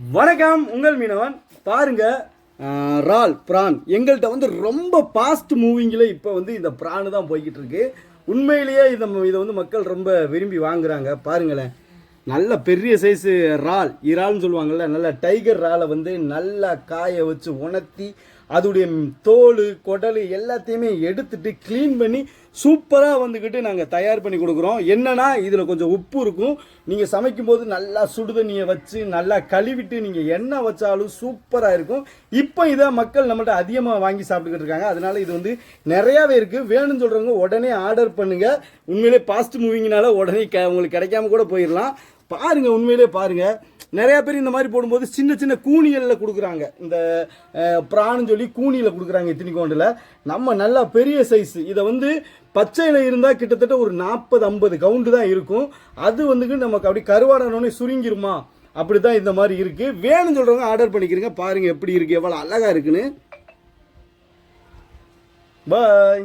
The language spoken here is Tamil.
வணக்கம் உங்கள் மீனவன். பாருங்க ரால் பிரான். எங்கள்கிட்ட வந்து ரொம்ப பாஸ்ட் மூவிங்கில் இப்போ வந்து இந்த பிரான் தான் போய்கிட்டு இருக்கு உண்மையிலேயே இதை இதை வந்து மக்கள் ரொம்ப விரும்பி வாங்குறாங்க. பாருங்களேன். நல்ல பெரிய சைஸு இறால் இறால்னு சொல்லுவாங்கள்ல நல்ல டைகர் இறாலை வந்து நல்லா காய வச்சு உணர்த்தி அதோடைய தோல் குடல் எல்லாத்தையுமே எடுத்துட்டு க்ளீன் பண்ணி சூப்பராக வந்துக்கிட்டு நாங்கள் தயார் பண்ணி கொடுக்குறோம். என்னன்னா இதில் கொஞ்சம் உப்பு இருக்கும். நீங்கள் சமைக்கும்போது நல்லா சுடுதண்ணியை வச்சு நல்லா கழுவிட்டு நீங்கள் எண்ணெய் வச்சாலும் சூப்பராக இருக்கும். இப்போ இதை மக்கள் நம்மள்ட்ட அதிகமாக வாங்கி சாப்பிட்டுக்கிட்டு இருக்காங்க. அதனால இது வந்து நிறையாவே இருக்குது வேணும்னு சொல்கிறவங்க உடனே ஆர்டர் பண்ணுங்கள் உண்மையிலே ஃபாஸ்ட் மூவிங்கனால உடனே க உங்களுக்கு கிடைக்காம கூட போயிடலாம். பாருங்கள் உண்மையிலே பாருங்கள் நிறைய பேர் இந்த மாதிரி போடும்போது சின்ன சின்ன கூனிகளில் கொடுக்குறாங்க. இந்த ப்ரான்னு சொல்லி கூனியில் கொடுக்குறாங்க இத்தினிக்கோண்டில் நம்ம நல்லா பெரிய சைஸ் இதை வந்து பச்சையில் இருந்தால் கிட்டத்தட்ட ஒரு நாற்பது ஐம்பது கவுண்டு தான் இருக்கும். அது வந்துட்டு நமக்கு அப்படி கருவாடனோடனே சுருங்கிருமா? அப்படி தான் இந்த மாதிரி இருக்குது வேணும்னு சொல்கிறவங்க ஆர்டர் பண்ணிக்கிறீங்க. பாருங்கள் எப்படி இருக்குது எவ்வளோ அழகாக இருக்குன்னு. பாய்